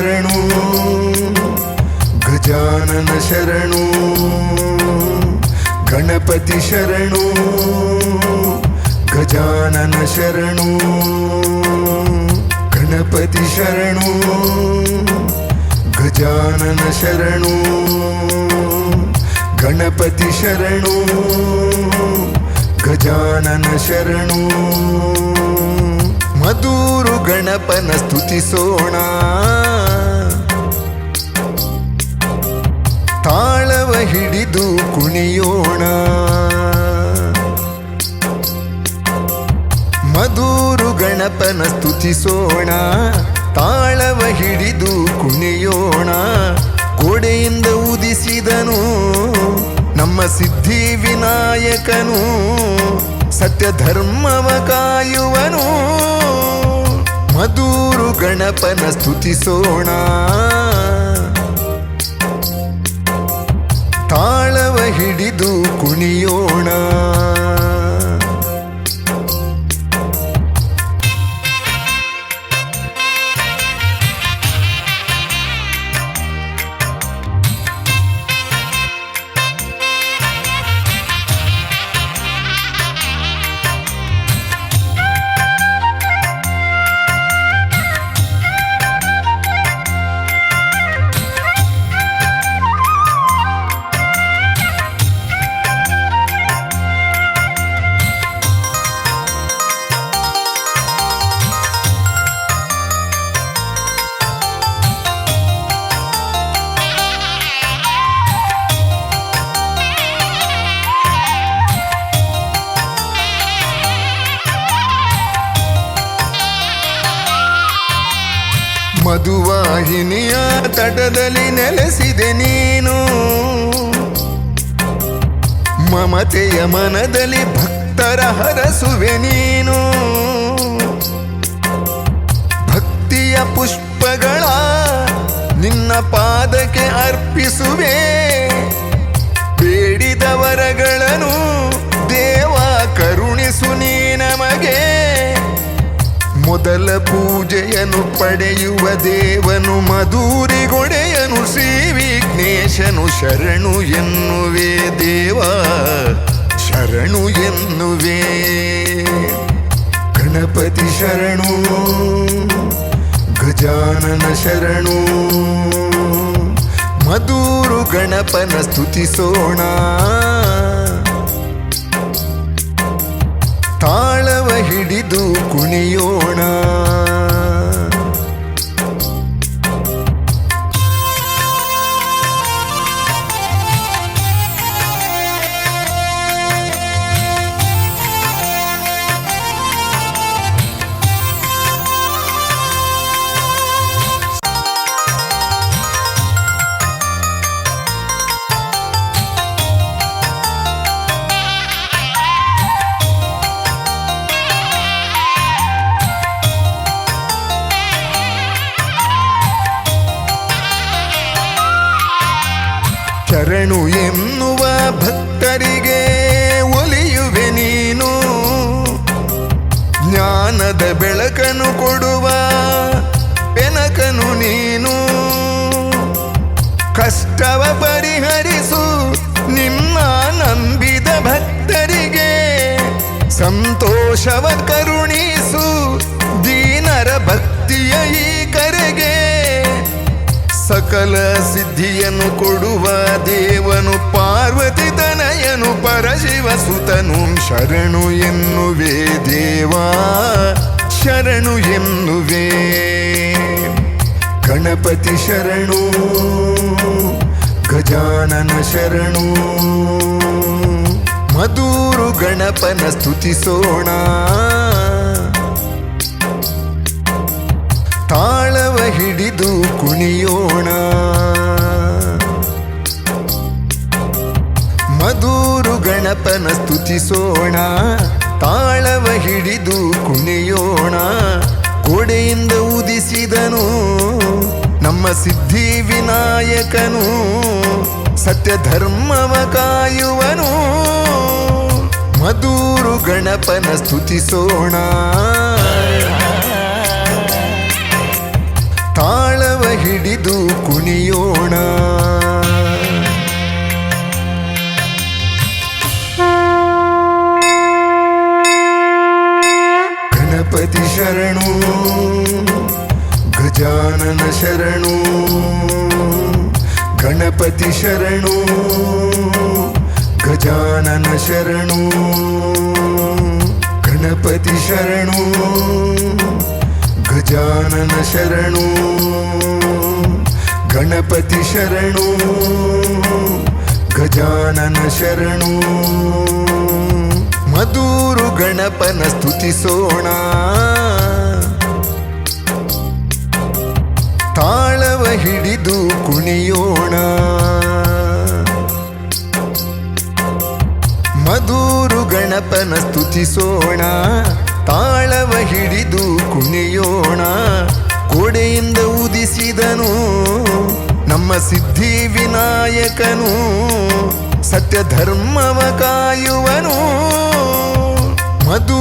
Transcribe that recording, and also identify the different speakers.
Speaker 1: ಶರಣು. ಗಜಾನನ ಶರಣು. ಗಣಪತಿ ಶರಣು. ಗಜಾನನ ಶರಣು. ಗಣಪತಿ ಶರಣು. ಗಜಾನನ ಶರಣು. ಗಣಪತಿ ಶರಣು. ಗಜಾನನ ಶರಣು. ಮಧುರು ಗಣಪನ ಸ್ತುತಿಸೋಣ. ಹಿಡಿದು ಕುಣಿಯೋಣ. ಮಧೂರು ಗಣಪನ ಸ್ತುತಿಸೋಣ. ತಾಳವ ಹಿಡಿದು ಕುಣಿಯೋಣ. ಗೋಡೆಯಿಂದ ಉದಿಸಿದನು ನಮ್ಮ ಸಿದ್ಧಿ ವಿನಾಯಕನು. ಸತ್ಯ ಧರ್ಮವ ಕಾಯುವನು. ಮಧೂರು ಗಣಪನ ಸ್ತುತಿಸೋಣ. ತಾಳವ ಹಿಡಿದು ಮಧುವಾಹಿನಿಯ ತಟದಲ್ಲಿ ನೆಲೆಸಿದೆ ನೀನು. ಮಮತೆಯ ಮನದಲ್ಲಿ ಭಕ್ತರ ಹರಸುವೆ ನೀನು. ಭಕ್ತಿಯ ಪುಷ್ಪಗಳ ನಿನ್ನ ಪಾದಕ್ಕೆ ಅರ್ಪಿಸುವೆ. ಬೇಡಿದ ವರಗಳನ್ನು ದೇವ ಕರುಣಿಸು ನೀ ನಮಗೆ. ಮೊದಲ ಪೂಜೆಯನ್ನು ಪಡೆಯುವ ದೇವನು ಮಧುರಿಗೊಡೆಯನು ಶ್ರೀ ವಿಘ್ನೇಶನು ಶರಣು ಎನ್ನುವೆ ದೇವ, ಶರಣು ಎನ್ನುವೆ. ಗಣಪತಿ ಶರಣು, ಗಜಾನನ ಶರಣು, ಮಧುರು ಗಣಪನ ಸ್ತುತಿಸೋಣ. ಹಿಡಿದು ಶರಣು ಎನ್ನುವ ಭಕ್ತರಿಗೆ ಒಲಿಯುವೆ ನೀನು. ಜ್ಞಾನದ ಬೆಳಕನು ಕೊಡುವ ಬೆನಕನು ನೀನು. ಕಷ್ಟವ ಸಕಲ ಸಿದ್ಧಿಯನ್ನು ಕೊಡುವ ದೇವನು, ಪಾರ್ವತಿ ತನಯನು, ಪರಶಿವ ಸುತನು, ಶರಣು ಎನ್ನುವೆ ದೇವಾ, ಶರಣು ಎನ್ನುವೆ. ಗಣಪತಿ ಶರಣು, ಗಜಾನನ ಶರಣು, ಮಧೂರು ಗಣಪನ ಸ್ತುತಿಸೋಣ. ಗಣಪನ ಸ್ತುತಿಸೋಣ, ತಾಳವ ಹಿಡಿದು ಕುಣಿಯೋಣ, ಗೋಡೆಯಿಂದ ಉದಿಸಿದನು ನಮ್ಮ ಸಿದ್ಧಿ ವಿನಾಯಕನು ಸತ್ಯ ಧರ್ಮವ ಕಾಯುವನು. ಮಧೂರು ಗಣಪನ ಸ್ತುತಿಸೋಣ. ತಾಳವ ಹಿಡಿದು ಕುಣಿಯೋಣ. ಶರಣು. ಗಜಾನನ ಶರಣು. ಗಣಪತಿ ಶರಣು. ಗಜಾನನ ಶರಣು. ಗಣಪತಿ ಶರಣು. ಗಜಾನನ ಶರಣು. ಗಣಪತಿ ಶರಣು. ಗಜಾನನ ಶರಣು. ಮಧುರು ಗಣಪನ ಸ್ತುತಿಸೋಣ. ತಾಳವ ಹಿಡಿದು ಕುಣಿಯೋಣ. ಮಧೂರು ಗಣಪನ ಸ್ತುತಿಸೋಣ. ತಾಳವ ಹಿಡಿದು ಕುಣಿಯೋಣ. ಕೊಡೆಯಿಂದ ಉದಿಸಿದನು ನಮ್ಮ ಸಿದ್ಧಿ ವಿನಾಯಕನು. ಸತ್ಯ ಧರ್ಮವ ಕಾಯುವನು. मधु